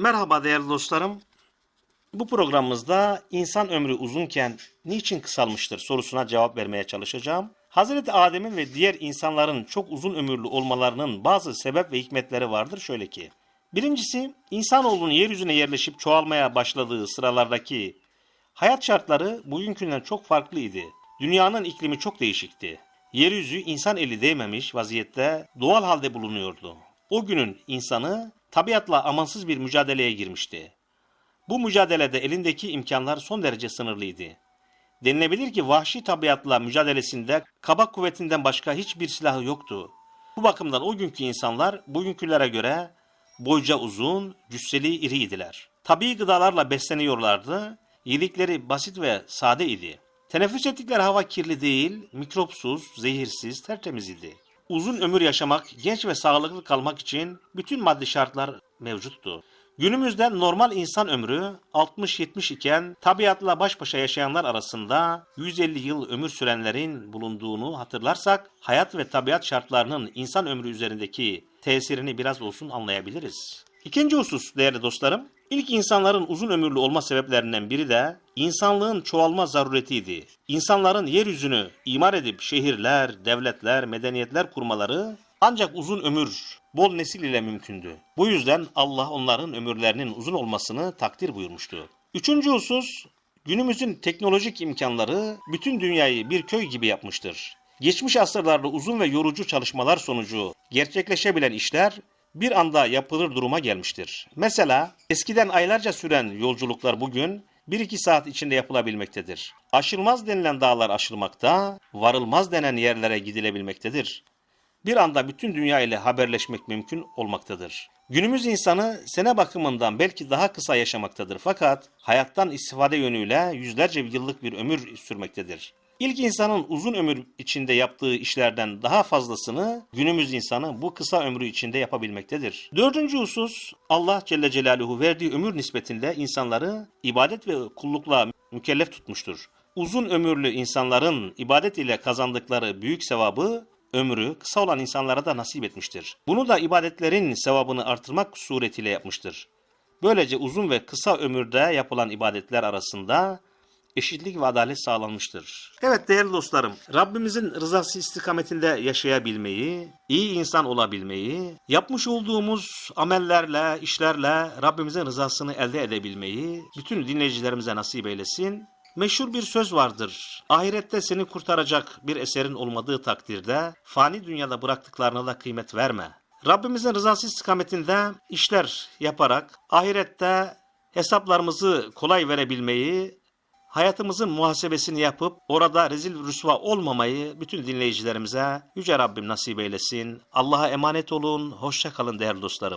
Merhaba değerli dostlarım. Bu programımızda insan ömrü uzunken niçin kısalmıştır sorusuna cevap vermeye çalışacağım. Hazreti Adem'in ve diğer insanların çok uzun ömürlü olmalarının bazı sebep ve hikmetleri vardır şöyle ki. Birincisi, insanoğlunun yeryüzüne yerleşip çoğalmaya başladığı sıralardaki hayat şartları bugünkünden çok farklıydı. Dünyanın iklimi çok değişikti. Yeryüzü insan eli değmemiş vaziyette doğal halde bulunuyordu. O günün insanı tabiatla amansız bir mücadeleye girmişti. Bu mücadelede elindeki imkanlar son derece sınırlıydı. Denilebilir ki vahşi tabiatla mücadelesinde kabak kuvvetinden başka hiçbir silahı yoktu. Bu bakımdan o günkü insanlar bugünkülere göre boyca uzun, cüsseli iriydiler. Tabii gıdalarla besleniyorlardı, yedikleri basit ve sade idi. Teneffüs ettikleri hava kirli değil, mikropsuz, zehirsiz, tertemiz idi. Uzun ömür yaşamak, genç ve sağlıklı kalmak için bütün maddi şartlar mevcuttu. Günümüzde normal insan ömrü 60-70 iken tabiatla baş başa yaşayanlar arasında 150 yıl ömür sürenlerin bulunduğunu hatırlarsak hayat ve tabiat şartlarının insan ömrü üzerindeki tesirini biraz olsun anlayabiliriz. İkinci husus değerli dostlarım, ilk insanların uzun ömürlü olma sebeplerinden biri de insanlığın çoğalma zaruretiydi. İnsanların yeryüzünü imar edip şehirler, devletler, medeniyetler kurmaları ancak uzun ömür, bol nesil ile mümkündü. Bu yüzden Allah onların ömürlerinin uzun olmasını takdir buyurmuştu. Üçüncü husus, günümüzün teknolojik imkanları bütün dünyayı bir köy gibi yapmıştır. Geçmiş asırlarda uzun ve yorucu çalışmalar sonucu gerçekleşebilen işler bir anda yapılır duruma gelmiştir. Mesela eskiden aylarca süren yolculuklar bugün 1-2 saat içinde yapılabilmektedir. Aşılmaz denilen dağlar aşılmakta, varılmaz denen yerlere gidilebilmektedir bir anda bütün dünya ile haberleşmek mümkün olmaktadır. Günümüz insanı sene bakımından belki daha kısa yaşamaktadır fakat hayattan istifade yönüyle yüzlerce yıllık bir ömür sürmektedir. İlk insanın uzun ömür içinde yaptığı işlerden daha fazlasını günümüz insanı bu kısa ömrü içinde yapabilmektedir. Dördüncü husus Allah Celle Celaluhu verdiği ömür nispetinde insanları ibadet ve kullukla mükellef tutmuştur. Uzun ömürlü insanların ibadet ile kazandıkları büyük sevabı ömrü kısa olan insanlara da nasip etmiştir. Bunu da ibadetlerin sevabını artırmak suretiyle yapmıştır. Böylece uzun ve kısa ömürde yapılan ibadetler arasında eşitlik ve adalet sağlanmıştır. Evet değerli dostlarım, Rabbimizin rızası istikametinde yaşayabilmeyi, iyi insan olabilmeyi, yapmış olduğumuz amellerle, işlerle Rabbimizin rızasını elde edebilmeyi bütün dinleyicilerimize nasip eylesin. Meşhur bir söz vardır. Ahirette seni kurtaracak bir eserin olmadığı takdirde fani dünyada bıraktıklarına da kıymet verme. Rabbimizin rızası istikametinde işler yaparak ahirette hesaplarımızı kolay verebilmeyi, hayatımızın muhasebesini yapıp orada rezil rüsva olmamayı bütün dinleyicilerimize Yüce Rabbim nasip eylesin. Allah'a emanet olun, hoşça kalın değerli dostlarım.